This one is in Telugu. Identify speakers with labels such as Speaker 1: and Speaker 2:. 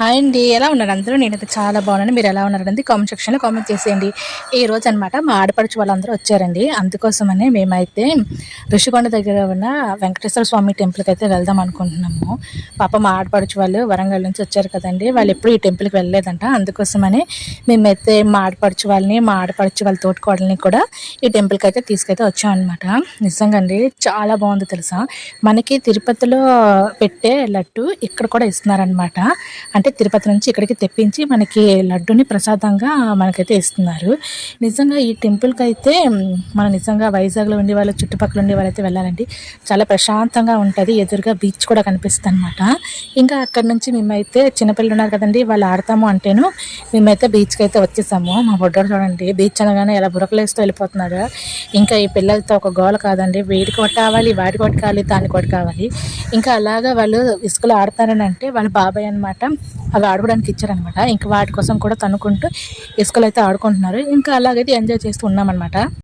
Speaker 1: హాయ్ అండి. ఎలా ఉన్నారు అందరూ? నేనైతే చాలా బాగున్నాను. మీరు ఎలా ఉన్నారండి కామెంట్ సెక్షన్లో కామెంట్ చేసేయండి. ఈ రోజు అనమాట మా ఆడపడుచు వాళ్ళందరూ వచ్చారండి. అందుకోసమనే మేమైతే ఋషికొండ దగ్గర ఉన్న వెంకటేశ్వర స్వామి టెంపుల్కి అయితే వెళ్దాం అనుకుంటున్నాము. పాప మా ఆడపడుచు వాళ్ళు వరంగల్ నుంచి వచ్చారు కదండి. వాళ్ళు ఎప్పుడు ఈ టెంపుల్కి వెళ్ళలేదంట. అందుకోసమనే మేమైతే మా ఆడపడుచు వాళ్ళని మా ఆడపడుచు వాళ్ళ తోటికోడల్ని కూడా ఈ టెంపుల్కి అయితే తీసుకైతే వచ్చామన్నమాట. నిజంగా అండి చాలా బాగుంది తెలుసా? మనకి తిరుపతిలో పెట్టే లడ్డు ఇక్కడ కూడా ఇస్తున్నారనమాట అంటే తిరుపతి నుంచి ఇక్కడికి తెప్పించి మనకి లడ్డుని ప్రసాదంగా మనకైతే ఇస్తున్నారు. నిజంగా ఈ టెంపుల్కి అయితే మనం మన నిజంగా వైజాగ్లో ఉండే వాళ్ళు చుట్టుపక్కల ఉండే వాళ్ళైతే వెళ్ళాలండి. చాలా ప్రశాంతంగా ఉంటుంది. ఎదురుగా బీచ్ కూడా కనిపిస్తుంది అనమాట ఇంకా అక్కడ నుంచి మేమైతే చిన్నపిల్లలు ఉన్నారు కదండి వాళ్ళు ఆడతాము అంటేను మేమైతే బీచ్కి అయితే వచ్చేసాము. మా బొడ్డోడు చూడండి బీచ్ అనగానే ఎలా బురకలేస్తూ వెళ్ళిపోతున్నాడు. ఇంకా ఈ పిల్లలతో ఒక గోల కాదండి. వీడికి ఒకటి కావాలి వాడికి ఒకటి కావాలి దానికి ఒకటి కావాలి. ఇంకా అలాగా వాళ్ళు ఇసుకలో ఆడతారని అంటే వాళ్ళ బాబాయ్ అనమాట అవి ఆడుకోవడానికి ఇచ్చారనమాట. ఇంకా వాటి కోసం కూడా తనుకుంటూ ఇసుకలో అయితే ఆడుకుంటున్నారు. ఇంకా అలాగైతే ఎంజాయ్ చేస్తూ ఉన్నామన్నమాట